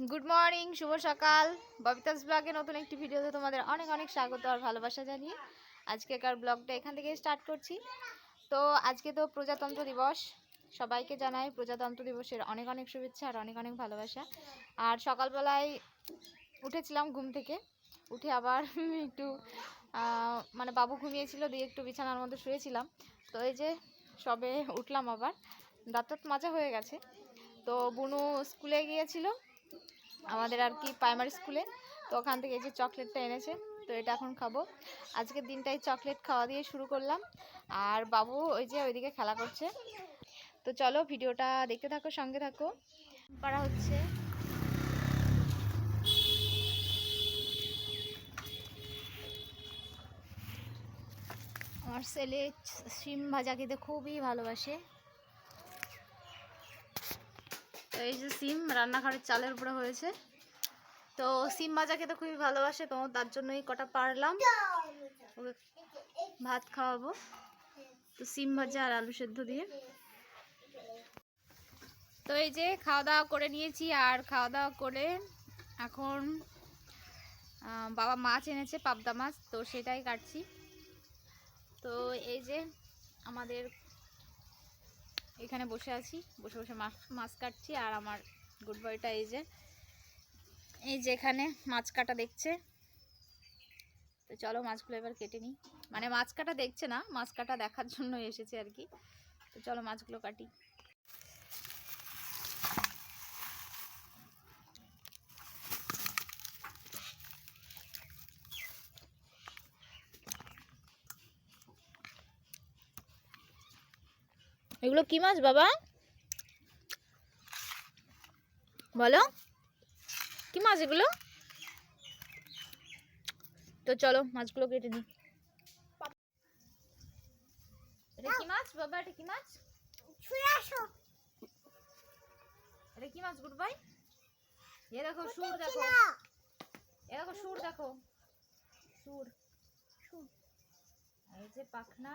Good morning শুভ সকাল। ববিতাস ব্লগে নতুন একটি ভিডিওতে তোমাদের অনেক অনেক স্বাগত আর ভালোবাসা জানিয়ে আজকেকার ব্লগটা এখান থেকে স্টার্ট করছি। তো আজকে তো প্রজাতন্ত্র দিবস। সবাইকে জানাই প্রজাতন্ত্র দিবসের অনেক অনেক শুভেচ্ছা আর অনেক অনেক ভালোবাসা। আর সকালবেলায় উঠেছিলাম ঘুম থেকে। উঠে আবার একটু মানে বাবু ঘুমিয়েছিল, দিয়ে একটু বিছানার মধ্যে শুয়েছিলাম। তো এই যে সবে উঠলাম আবার। দাঁত মাজা হয়ে গেছে। তো বুনু স্কুলে গিয়েছিল। আমাদের আর কি প্রাইমারি স্কুলে তো ওখান থেকে এই যে চকলেটটা এনেছে, তো এটা এখন খাব। আজকের দিনটাই চকলেট খাওয়া দিয়ে শুরু করলাম। আর বাবু ওই যে ওইদিকে খেলা করছে। তো চলো ভিডিওটা দেখতে থাকো, সঙ্গে থাকো। করা হচ্ছে। আমার ছেলে সিম ভাজা খেতে খুবই ভালোবাসে। তো এই যে সিম রান্নাঘরের চালের উপরে হয়েছে। তো সিম ভাজা খেতে খুবই ভালোবাসে, তো তার জন্যই কটা পারলাম। ভাত খাওয়াবো। তো সিম ভাজা আর আলু সেদ্ধ দিয়ে। তো এই যে খাওয়া দাওয়া করে নিয়েছি, আর খাওয়া দাওয়া করে এখন বাবা মাছ এনেছে, পাবদা মাছ, তো সেটাই কাটছি। তো এই যে আমাদের এখানে বসে আছি। বসে বসে মাছ মাছ কাটছি আর আমার গুড বয়টা এই যে এই যে এখানে মাছ কাটা দেখছে। তো চলো মাছগুলো এবার কেটে নিই। মানে মাছ কাটা দেখছে না, মাছ কাটা দেখার জন্য এসেছে আর কি। তো চলো মাছগুলো কাটি। এগুলো কি মাছ বাবা? বলো। কি মাছ এগুলো? তো চলো মাছগুলো কেটে নিই। এটা কি মাছ বাবা? এটা কি মাছ? এটা কি মাছ গুড বাই এ দেখো সুর দেখো। এ দেখো সুর দেখো। সুর। এই যে পাখনা।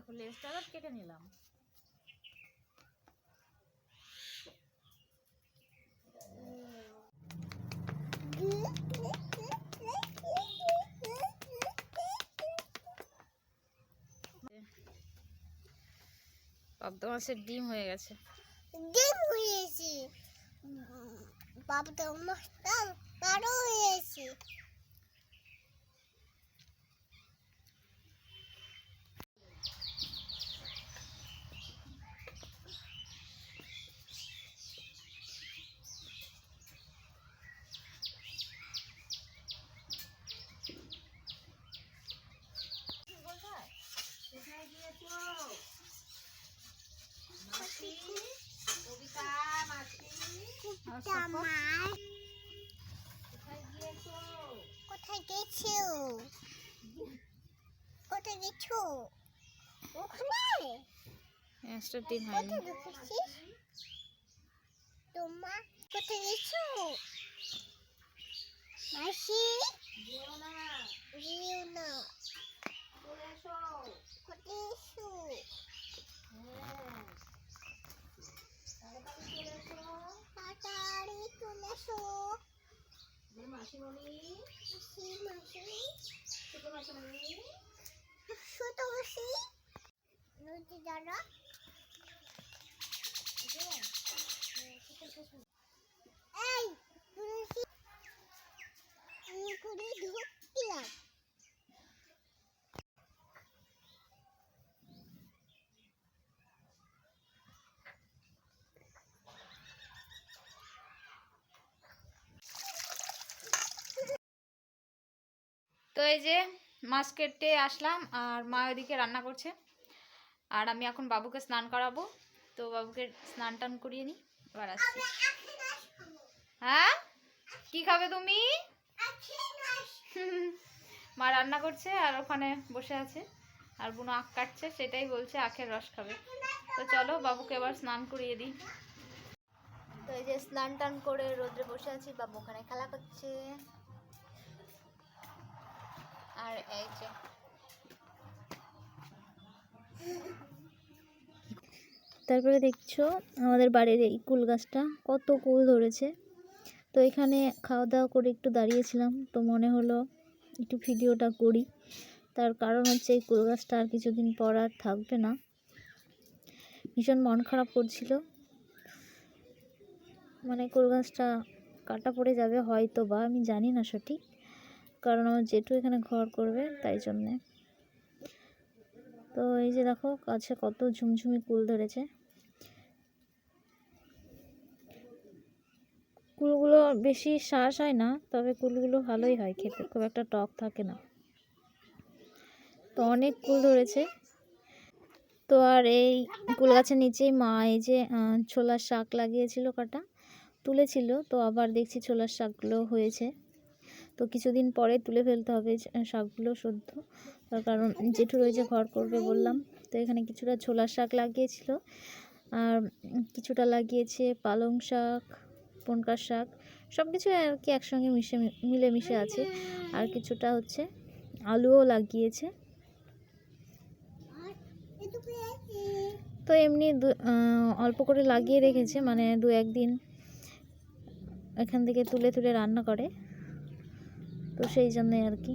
দেখো লেসটা আবার কেটে নিলাম। পাবদা মাছের ডিম হয়ে গেছে। ডিম হয়েছে। বাবা মাছটা বড় হয়েছে মাছ কোথায় গেছো কোথায় গেছো ওখানে ডিম হয়নি তোমার কোথায় গেছো মাসি যেও না। কোথায় এসো। তাড়াতাড়ি চলে এসো মাসি মাসি ছোট মাসি নদী দাঁড়া এই তুলসী। আমি করে ঢুকলাম তো এই যে মাছ কেটে আসলাম আর মা ওইদিকে রান্না করছে। আর আমি এখন বাবুকে স্নান করাবো। তো বাবুকে স্নান টান করিয়ে নিই এবার আসছি। হ্যাঁ? কি খাবে তুমি? মা রান্না করছে আর ওখানে বসে আছে। আর বুনো আখ কাটছে, সেটাই বলছে আখের রস খাবে। তো চলো বাবুকে এবার স্নান করিয়ে দিই। তো এই যে স্নান টান করে রোদ্রে বসে আছি, বাবু ওখানে খেলা করছে। আর এই যে। তারপরে দেখছ আমাদের বাড়ির এই কুল গাছটা, কত কুল ধরেছে। তো এখানে খাওয়া দাওয়া করে একটু দাঁড়িয়েছিলাম, তো মনে হলো একটু ভিডিওটা করি। তার কারণ হচ্ছে এই কুল গাছটা আর কিছুদিন পর আর থাকবে না। ভীষণ মন খারাপ করছিল। মানে কুল গাছটা কাটা পড়ে যাবে হয়তো বা আমি জানি না সঠিক। কারণ আমার জেঠু এখানে ঘর করবে, তাই জন্যে। তো এই যে দেখো, গাছে কত ঝুমঝুমি কুল ধরেছে। কুলগুলো বেশি শ্বাস হয় না, তবে কুলগুলো ভালোই হয় খেতে, খুব একটা টক থাকে না। তো অনেক কুল ধরেছে। তো আর এই কুল গাছের নিচেই মা এই যে ছোলার শাক লাগিয়েছিল কাটা, তুলেছিল। তো আবার দেখছি ছোলার শাকগুলো হয়েছে। তো কিছুদিন পরে তুলে ফেলতে হবে শাকগুলো সদ্য। তার কারণ জেঠু রয়েছে ঘর করবে বললাম, তো এখানে কিছুটা ছোলার শাক লাগিয়েছিল। আর কিছুটা লাগিয়েছে পালং শাক পনকার শাক সব কিছু আর কি একসঙ্গে মিশে, মিলেমিশে আছে। আর কিছুটা হচ্ছে আলুও লাগিয়েছে। তো এমনি অল্প করে লাগিয়ে রেখেছে মানে দু একদিন এখান থেকে তুলে তুলে রান্না করে। তো সেই জন্যই আর কি।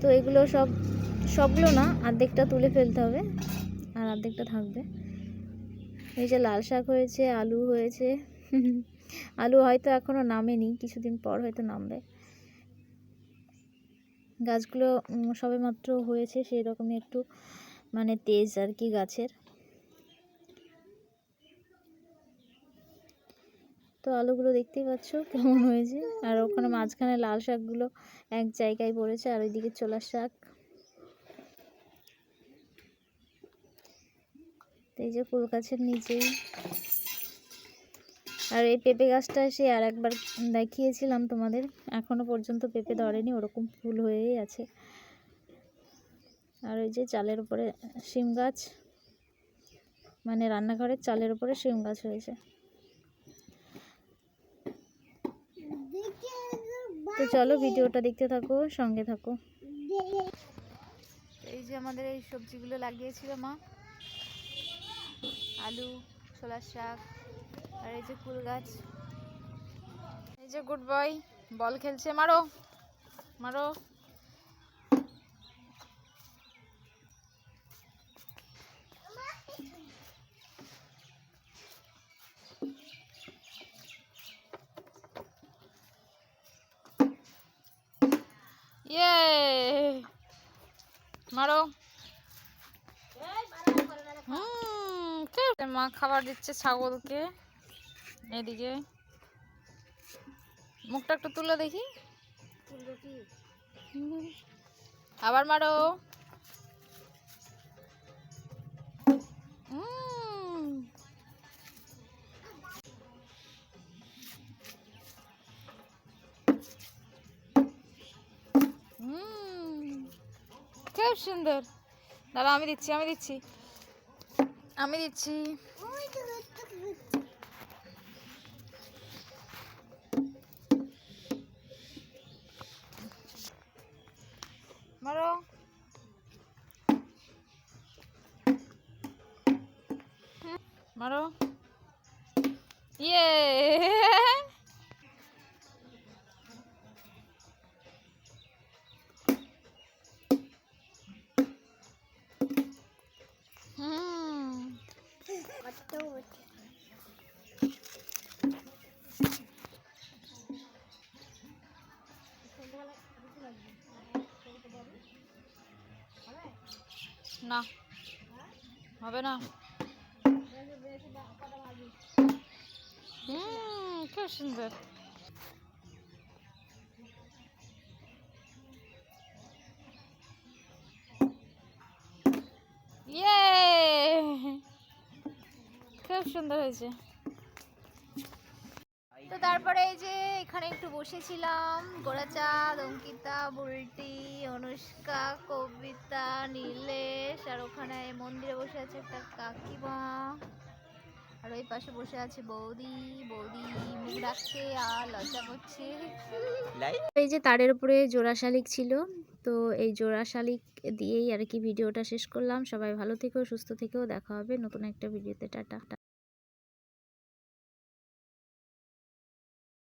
তো এগুলো সব সবগুলো না অর্ধেকটা তুলে ফেলতে হবে আর অর্ধেকটা থাকবে। এই যে লাল শাক হয়েছে আলু হয়েছে আলু হয়তো এখনও নামেনি কিছুদিন পর হয়তো নামবে। গাছগুলো উম, সবেমাত্র হয়েছে সেই রকমই একটু মানে তেজ আর কি গাছের। তো আলুগুলো দেখতেই পাচ্ছ কেমন হয়েছে। আর ওখানে মাঝখানে লাল শাকগুলো এক জায়গায় পড়েছে আর ওইদিকে ছোলার শাক। এই যে কুল গাছের নিচেই। আর এই পেঁপে গাছটা সে আর একবার দেখিয়েছিলাম তোমাদের। এখনও পর্যন্ত পেঁপে ধরেনি, ওরকম ফুল হয়েই আছে। আর ওই যে চালের উপরে শিম গাছ মানে রান্নাঘরের চালের উপরে শিম গাছ হয়েছে। তো চলো ভিডিওটা দেখতে থাকো, সঙ্গে থাকো। এই যে আমাদের এই সবজিগুলো লাগিয়েছিল মা। আলু, ছোলার শাক, আর এই যে ফুল গাছ। এই যে গুড বয়, বল খেলছে, মারো মারো। মারো হুম? মা খাবার দিচ্ছে ছাগলকে এদিকে মুখটা একটু তুলে দেখি। আবার মারো হুম। খুব সুন্দর। দাঁড়া আমি দিচ্ছি আমি দিচ্ছি। আমি দিচ্ছি। মারো। মারো। ইয়ে। না। হবে না। হুম খুব সুন্দর খুব সুন্দর হয়েছে। তো তারপরে এই যে এখানে একটু বসেছিলাম গোড়াচাঁদ অঙ্কিতা বুলটি অনুষ্কা কবিতা নীলেশ আর ওখানে মন্দিরে বসে আছে একটা কাকিমা। আর ওই পাশে বসে আছে বৌদি বৌদি মুখ ডাকছে আর লজ্জা করছে। এই যে তারের উপরে জোড়া শালিক ছিল তো এই জোড়া শালিক দিয়েই আর কি ভিডিওটা শেষ করলাম। সবাই ভালো থেকো সুস্থ থেকেও দেখা হবে নতুন একটা ভিডিওতে। টাটা।